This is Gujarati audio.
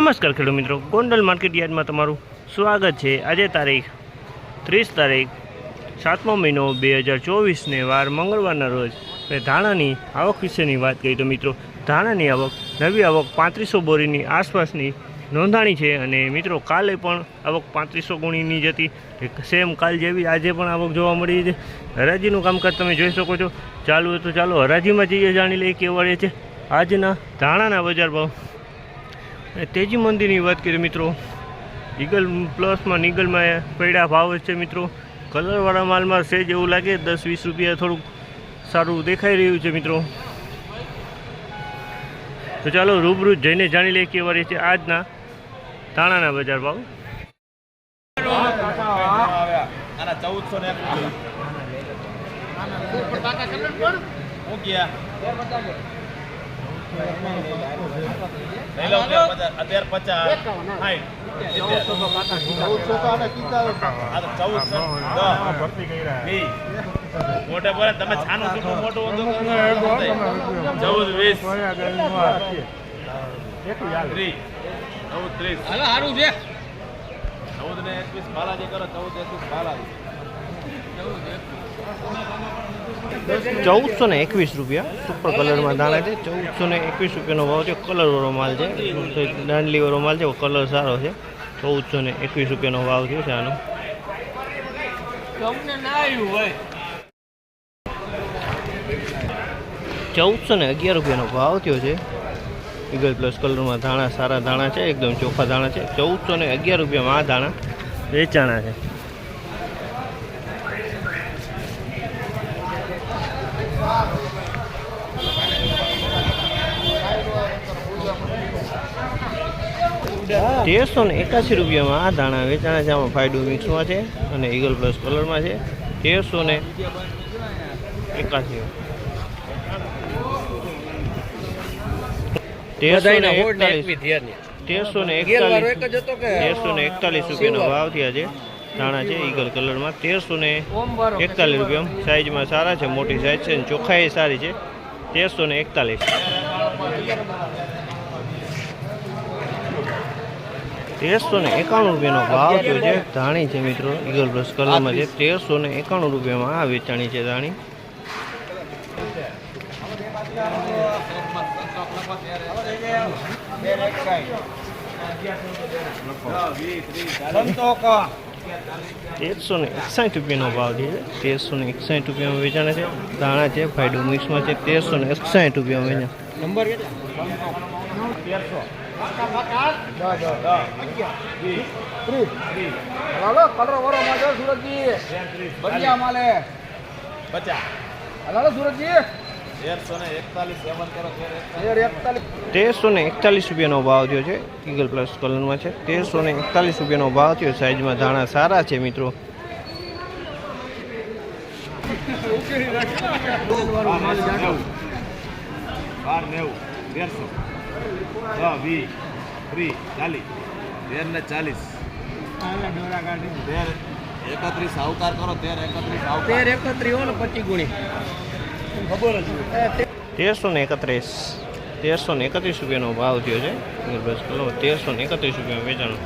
નમસ્કાર ખેડૂત મિત્રો, ગોંડલ માર્કેટ યાર્ડમાં તમારું સ્વાગત છે. આજે તારીખ ત્રીસ તારીખ, સાતમો મહિનો બે હજાર ચોવીસને વાર મંગળવારના રોજ મેં ધાણાની આવક વિશેની વાત કરી. તો મિત્રો, ધાણાની આવક, નવી આવક પાંત્રીસો બોરીની આસપાસની નોંધાણી છે અને મિત્રો, કાલે પણ આવક પાંત્રીસો ગુણીની જ હતી. સેમ કાલ જેવી આજે પણ આવક જોવા મળી છે. હરાજીનું કામકાજ તમે જોઈ શકો છો. ચાલુ તો ચાલો હરાજીમાં જઈએ, જાણી લઈએ કેવા રહે છે. આજના ધાણાના બજાર ભાવ તેજી મંદિરની વાત કરીએ મિત્રો ઈગલ પ્લસમાં નીગલમાં પૈડા ભાવ છે મિત્રો. કલરવાળા માલમાં છે જેવું લાગે દસ વીસ રૂપિયા થોડુંક સારું દેખાઈ રહ્યું છે મિત્રો. તો ચાલો રૂબરૂ જઈને જાણી લઈએ કેવા રહે છે આજના ધાણાના બજાર ભાવ. ચૌદસો મોટે બોલે તમે છાનું છૂટું મોટું. ચૌદ વીસ. ત્રીસ. ચૌદ ત્રીસ. ચૌદ ને એકવીસ બાલાજી કરો ચૌદ એકવીસ બાલાજી. ચૌદસો ને એકવીસ રૂપિયા. સુપર કલરમાં દાણા છે. ચૌદસો ને એકવીસ રૂપિયાનો ભાવ છે. કલરવાળો માલ છે. દાંડલીવાળો માલ છે. કલર સારો છે. ચૌદસો ને એકવીસ રૂપિયાનો ભાવ થયો છે આનો. ચૌદસો ને અગિયાર રૂપિયાનો ભાવ થયો છે. ઈગલ પ્લસ કલરમાં ધાણા સારા ધાણા છે. એકદમ ચોખ્ખા ધાણા છે. ચૌદસો ને અગિયાર રૂપિયામાં આ ધાણા વેચાણા છે. તેરસો ને એકાસી રૂપિયામાં આ ધાણા વેચાણા છે. આમાં ફાયડો મિક્સમાં છે અને ઈગલ પ્લસ કલરમાં છે. તેરસો ને એકાસી તેરસો ને એકતાલીસ. તેરસો ને એકતાલીસ. રૂપિયાનો ભાવ થયા છે. ધાણા છે ઈગલ કલરમાં તેરસો ને એકતાલીસ રૂપિયા. સાઈઝમાં સારા છે મોટી સાઈઝ છે અને ચોખ્ખાઈ સારી છે. તેરસો ને એકતાલીસ. તેરસો ને એકાણું રૂપિયાનો ભાવ થયો છે. ધાણી છે મિત્રો ઈગલ પ્લસ કલરમાં છે. તેરસો ને એકાણું રૂપિયામાં આ વેચાણી છે ધાણી. તેરસો ને એકસાઠ રૂપિયાનો ભાવ છે. તેરસો ને એકસાઠ રૂપિયામાં વેચાણે છે. ધાણા છે, ફાયડો મિક્સમાં છે. તેરસો એકસાઠ રૂપિયામાં વેચાણ. કલર વરો સુરતજી બઢિયા માલે પચાસ સુરતજી તેરસો ને એકતાલીસ રૂપિયાનો ભાવ થયો છે ઈગલ પ્લસ કલરમાં છે. તેરસો ને એકતાલીસ રૂપિયાનો ભાવ થયો સાઈઝમાં ધાણા સારા છે મિત્રો. બાર નેવું. તેરસો દસ વીસ ત્રીસ ચાલીસ. તેર ને ચાલીસ. તેર એકત્રીસ આવકાર કરો તેર એકત્રીસ આવકાર. તેર એકત્રીસ હો ને પચીસ ગુણી. ખબર જ તેરસો ને એકત્રીસ. તેરસો ને એકત્રીસ રૂપિયાનો ભાવ થયો છે. તેરસો ને એકત્રીસ રૂપિયામાં વેચાણો.